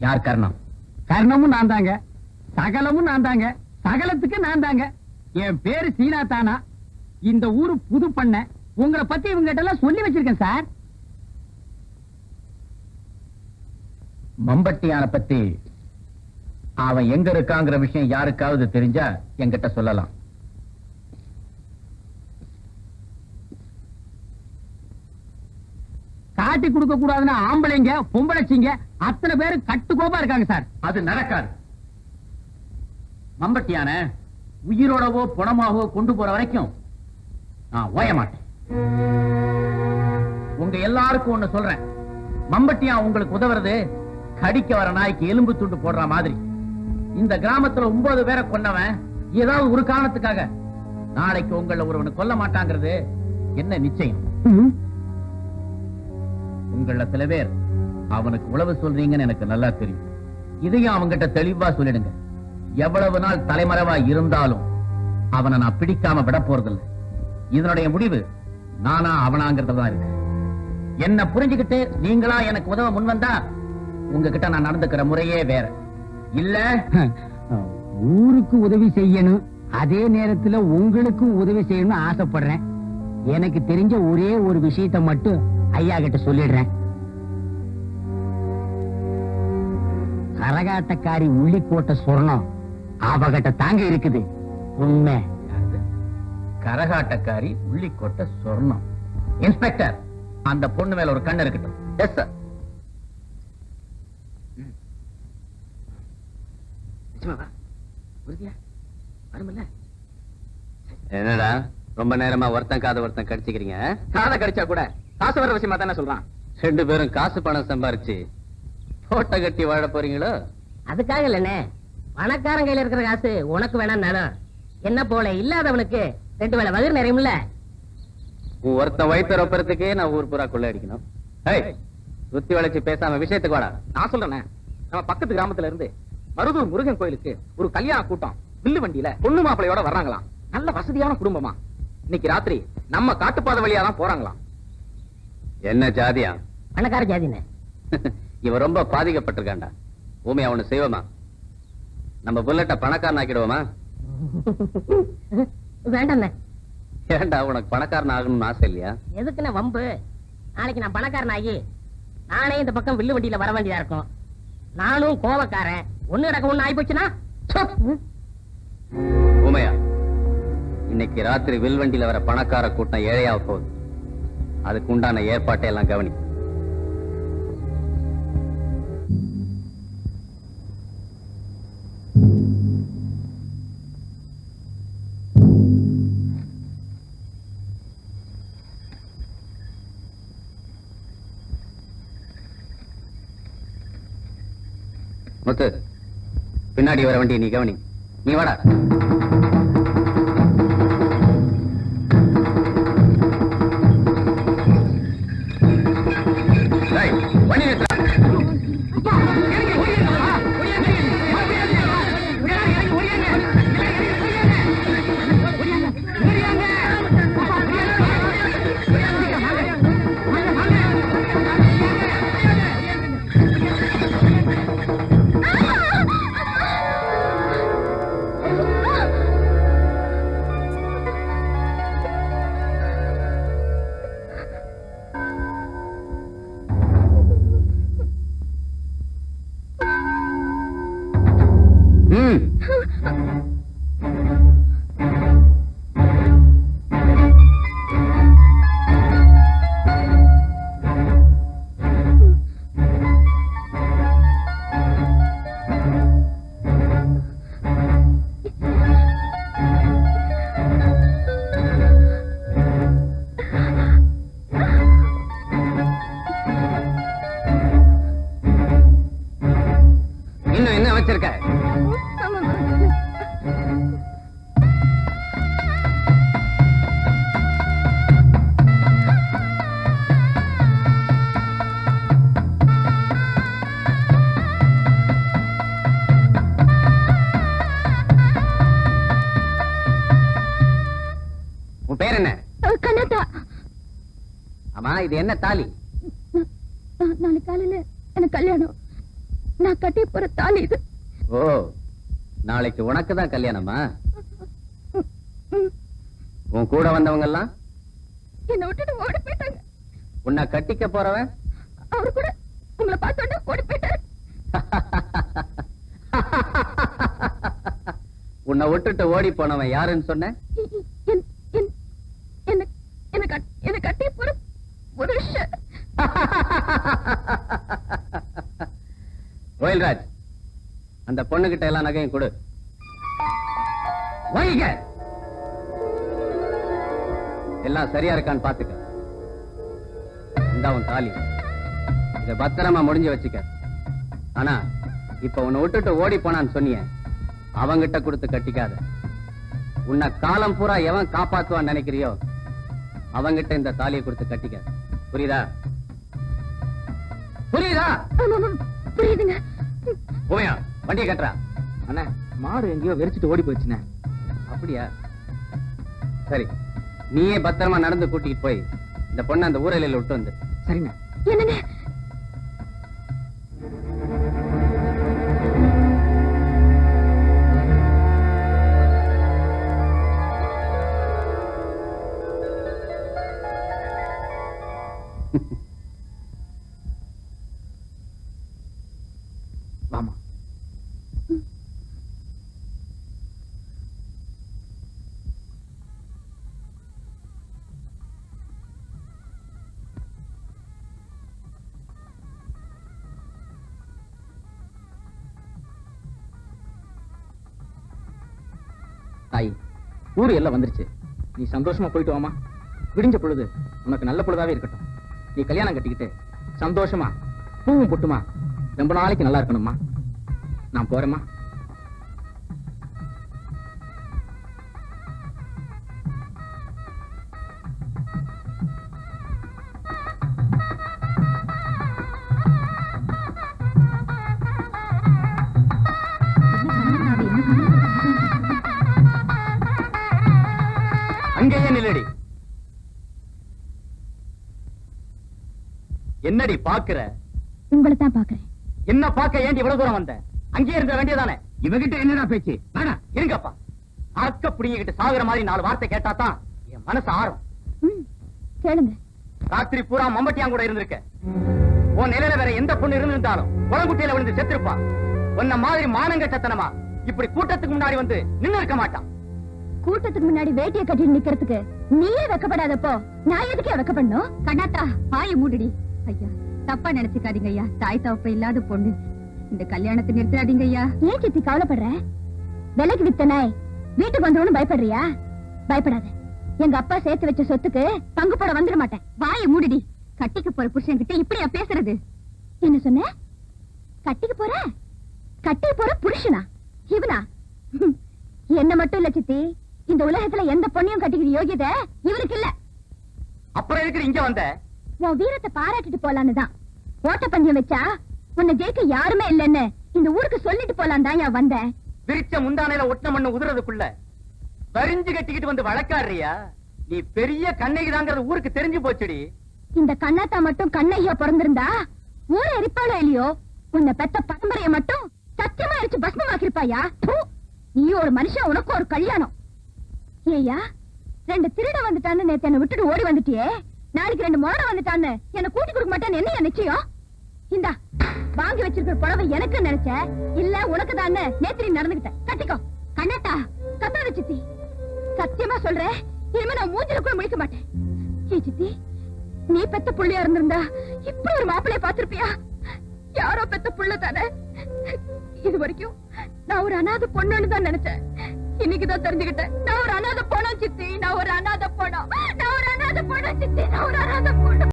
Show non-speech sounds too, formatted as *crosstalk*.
யார் கர்ணம்? கர்ணமும் நான் தாங்க. சகலமும் நான் தாங்க. சகலத்துக்கு நான் தாங்க. என் பேரு சீனா தானா இந்த ஊரு புது பண்ண. உங்களை பத்தி இவங்கிட்ட எல்லாம் சொல்லி வச்சிருக்கேன் சார். மம்பட்டியான பத்தி அவன் எங்க இருக்காங்கிற விஷயம் யாருக்காவது தெரிஞ்சா என்கிட்ட சொல்லலாம். காட்டி கொடுக்க கூடாதுன்னா ஆம்பளைங்க பொம்பளைச்சிங்க அத்தனை பேரு கட்டுக்கோப்பா இருக்காங்க சார். அது நடக்காது. மம்பட்டியான உயிரோடவோ புணமாவோ கொண்டு போற வரைக்கும் நான் ஓய மாட்டேன். உங்க எல்லாருக்கும் ஒண்ணு சொல்றேன். மம்பட்டியா உங்களுக்கு உதவுறது கடிக்க வர நாய்க்கு எலும்பு துண்டு போடுற மாதிரி. இந்த கிராமத்துல ஒன்பது பேரை கொன்னவன் ஏதாவது ஒரு காரணத்துக்காக நாளைக்கு உங்களை ஒருவனை கொல்ல மாட்டாங்கிறது என்ன நிச்சயம். உங்கள சில பேர் அவனுக்கு உழவு சொல்றீங்கன்னு எனக்கு நல்லா தெரியும். இதையும் அவங்கிட்ட தெளிவா சொல்லிடுங்க. எவ்வளவு நாள் தலைமறைவா இருந்தாலும் அவனை நான் பிடிக்காம விட போறதில்லை. இதனுடைய முடிவு நானா அவனாங்கிறதுல இருக்கு. என்ன புரிஞ்சுக்கிட்டு நீங்களா எனக்கு உதவ முன் வந்தா உங்ககிட்ட நான் நடந்துக்கிற முறையே வேற. இல்ல? ஊருக்கு உதவி செய்யணும். அதே நேரத்துல உங்களுக்கும் உதவி செய்யணும்னு ஆசைப்படுறேன். எனக்கு தெரிஞ்ச ஒரே ஒரு விஷயத்தை மட்டும் ஐயா கிட்ட சொல்லிடுறேன் கரகாட்டக்காரி உள்ளிக்கோட்டை சொர்ணம் அவகிட்ட தாங்க இருக்குது. உண்மை? கரகாட்டக்காரி உள்ளிக்கோட்டை சொர்ணம். இன்ஸ்பெக்டர் அந்த பொண்ணு மேல ஒரு கண்ணு இருக்கட்டும். Yes sir. என்னடா? ரொம்ப நேரமா ஒருத்தன் காது ஒருத்தன் கடிச்சுக்கிறீங்க காதை கடிச்சா கூட. காசு வர விஷயமா தானே சொல்றான்? ரெண்டு பேரும் காசு பணம் சம்பாரிச்சு போட்ட கட்டி வாழ போறீங்களோ? அதுக்காக இல்லனே பணக்காரன் கையில இருக்கிற காசு உனக்கு வேணாம் என்ன போல இல்லாதவனுக்கு ரெண்டு வேளை வயிறு நிறையும்ல. உன் ஒருத்தன் வயிற்று ரொப்பறதுக்கே நான் ஊர் பூரா கொள்ள அடிக்கணும் ஏய், சுத்தி வளைச்சு பேசாம விஷயத்துக்கு வாடா. நான் சொல்றேனே. நம்ம பக்கத்து கிராமத்துல இருந்து மருதூர் முருகன் கோயிலுக்கு ஒரு கல்யாண கூட்டம் வில்லு வண்டியில பொண்ணு மாப்பிளையோட வர்றாங்களாம். நல்ல வசதியான குடும்பமா. இன்னைக்கு ராத்திரி நம்ம காட்டுப்பாதை வழியா தான் போறாங்களாம். என்ன ஜாதியா? பணக்கார ஜாதினே. *laughs* இவன் ரொம்ப பாதிக்கப்பட்டிருக்கான்டா ஊமை அவனு செய்வோமா? நம்ம புல்லட்ட பணக்காரன் ஆக்கிடுவோமா? *laughs* வேண்டாண்ணே ஏன்டா உனக்கு பணக்காரன் ஆகணும்னு ஆசை இல்லையா? எதுக்குண்ணே வம்பு? நாளைக்கு நான் பணக்காரன் ஆகி நானே இந்த பக்கம் வில்லு வண்டியில வர வேண்டியதா இருக்கும். நானும் கோவக்காரன். ஒண்ணு கிடக்க ஒண்ணு ஆகி போச்சுன்னா ஊமையா இன்னைக்கு ராத்திரி வில்வண்டியில வர பணக்கார கூட்டம் ஏழையாக போகுது. அதுக்கு உண்டான ஏற்பாட்டை எல்லாம் கவனி. முத்து பின்னாடி வர வண்டி நீ கவனி. நீ வாடா. வச்சிருக்க. பேர் என்ன? கண்ணாத்தா ஆமா இது என்ன தாலி? நாளைக்கு காலையில எனக்கு கல்யாணம். நான் கட்டி போற தாலி இது. ஓ நாளைக்கு உனக்கு தான் கல்யாணமா? உன் கூட வந்தவங்க எல்லாம் என்னை விட்டுட்டு ஓடி போயிட்டாங்க. உன்னை கட்டிக்க போறவன்? அவரு கூட உங்களை பார்த்தோன்னே ஓடி போயிட்டாரு. உன்னை விட்டுட்டு ஓடி போனவன் யாருன்னு சொன்ன? என்ன என்ன கட்- என்ன கட்டி போற புருஷன் கோயில்ராஜ் அந்த பொண்ணுகிட்ட எல்லாம் நகையும் கொடு. வைங்க எல்லாம் சரியா இருக்கான்னு பாத்துக்க. இந்த உன் தாலி. இத பத்திரமா முடிஞ்சு வச்சுக்க. ஆனா இப்ப உன்னை விட்டுட்டு ஓடி போனான்னு சொன்னியே அவங்கிட்ட கொடுத்து கட்டிக்காத. உன்னை காலம் பூரா எவன் காப்பாத்துவான்னு நினைக்கிறியோ அவங்கிட்ட இந்த தாலியை கொடுத்து கட்டிக்க. புரியுதா? புரியுதா? புரியுதுங்க. போயா வண்டியை கட்டுறா. அண்ணே மாடு எங்கேயோ வெறிச்சிட்டு ஓடி போச்சுண்ணே அப்படியா? சரி நீயே பத்திரமா நடந்து கூட்டிட்டு போய் இந்த பொண்ணை அந்த ஊரலையில விட்டு வந்து. சரிண்ணே. என்னங்க வாமா *laughs* ஊரு எல்லாம் வந்துருச்சு. நீ சந்தோஷமா போயிட்டு வாமா. விடிஞ்ச பொழுது உனக்கு நல்ல பொழுதாவே இருக்கட்டும். நீ கல்யாணம் கட்டிக்கிட்டு சந்தோஷமா பூவும் பொட்டுமா ரொம்ப நாளைக்கு நல்லா இருக்கணும்மா. நான் போறேம்மா. நில்லடி என்னடி பாக்குற உங்களை தான் பாக்குறேன் என்ன பார்க்க ஏண்டி இவ்வளவு தூரம் வந்த? அங்கேயே இருந்த வேண்டியதானே இவகிட்ட என்னடா பேச்சு? வாடா இருங்கப்பா. அக்க புடிங்கிட்டு சாகுற மாதிரி நாலு வார்த்தை கேட்டா தான் என் மனசு ஆறும். கேளுங்க. ராத்திரி பூரா மம்பட்டியான் கூட இருந்திருக்க. உன் நிலையில வேற எந்த பொண்ணு இருந்திருந்தாலும் குளங்குட்டியில விழுந்து செத்துருப்பா. உன்ன மாதிரி மானங்கட்டத்தனமா இப்படி கூட்டத்துக்கு முன்னாடி வந்து நின்னு இருக்க மாட்டான். கூட்டத்துக்கு முன்னாடி வேட்டியை கட்டிட்டு நிக்கிறதுக்கு நீயே வெக்கப்படாதப்போ. நான் எதுக்கே வெக்கப்படணும் கண்ணாத்தா பாய மூடுடி. ஐயா தப்பா நினைச்சுக்காதீங்க ஐயா. தாய் தவப்ப இல்லாத பொண்ணு. இந்த கல்யாணத்தை நிறுத்தாதீங்க ஐயா. ஏன் சித்தி கவலைப்படுற? விலைக்கு வித்த நாய். வீட்டுக்கு வந்துடும் பயப்படுறியா? பயப்படாத. எங்க அப்பா சேர்த்து வச்ச சொத்துக்கு பங்கு போட வந்துட மாட்டேன். வாய மூடிடி. கட்டிக்கு போற புருஷன் கிட்ட இப்படியா பேசுறது? என்ன சொன்ன? கட்டிக்கு போற? கட்டிக்கு போற புருஷனா? இவனா? *laughs* என்ன மட்டும் இல்ல சித்தி. இந்த உலகத்துல எந்த பொண்ணையும் கட்டிக்கிற யோகியதை இவனுக்கு இல்ல. அப்புறம் இருக்கிற இங்க வந்த? உன் வீரத்தை பாராட்டிட்டு போலான்னு தான். ஓட்டப்பந்தயம் வச்சா உன்னை ஜெயிக்க யாருமே இல்லைன்னு இந்த ஊருக்கு சொல்லிட்டு போலாம் தான் நான் வந்தேன் விரிச்ச முந்தானையில ஒட்டின மண்ணு உதுறதுக்குள்ள வரிஞ்சு கட்டிக்கிட்டு வந்து வழக்காடுறியா? நீ பெரிய கண்ணகிதாங்கிறது ஊருக்கு தெரிஞ்சு போச்சுடி. இந்த கண்ணாத்தா மட்டும் கண்ணையா பிறந்திருந்தா ஊரை எரிப்பாளோ இல்லையோ? உன்னை பெத்த பரம்பரைய மட்டும் சத்தியமா எரிச்சு பஸ்மமாக்கிருப்பாயா நீ ஒரு மனுஷன் உனக்கு ஒரு கல்யாணம். ஏயா ரெண்டு திருட வந்துட்டான்னு நேத்து என்ன விட்டுட்டு ஓடி வந்துட்டியே. நாளைக்கு ரெண்டு மோட வந்துட்டான்னு என்ன கூட்டி கொடுக்க மாட்டேன்னு என்ன நிச்சயம்? இந்தா வாங்கி வச்சிருக்கிற புடவை எனக்கு நினைச்ச இல்ல உனக்கு தான் நேத்து நீ நடந்துகிட்ட கட்டிக்கோ. கண்ணாத்தா கத்தாத சித்தி சத்தியமா சொல்றேன் இனிமே நான் மூஞ்சில கூட முடிக்க மாட்டேன். ஏ சித்தி நீ பெத்த புள்ளையா இருந்திருந்தா இப்படி ஒரு மாப்பிள்ளைய பாத்திருப்பியா யாரோ பெத்த புள்ள தானே? இது வரைக்கும் நான் ஒரு அனாதை பொண்ணுன்னு தான் நினைச்சேன். இன்னைக்குதான் தெரிஞ்சுக்கிட்டேன். நான் ஒரு அனாதை போனோம் சித்தி. நான் ஒரு அனாதை போனோம் நான் ஒரு அனாதை போனோம் சித்தி. நான் ஒரு அனாதை போனோம்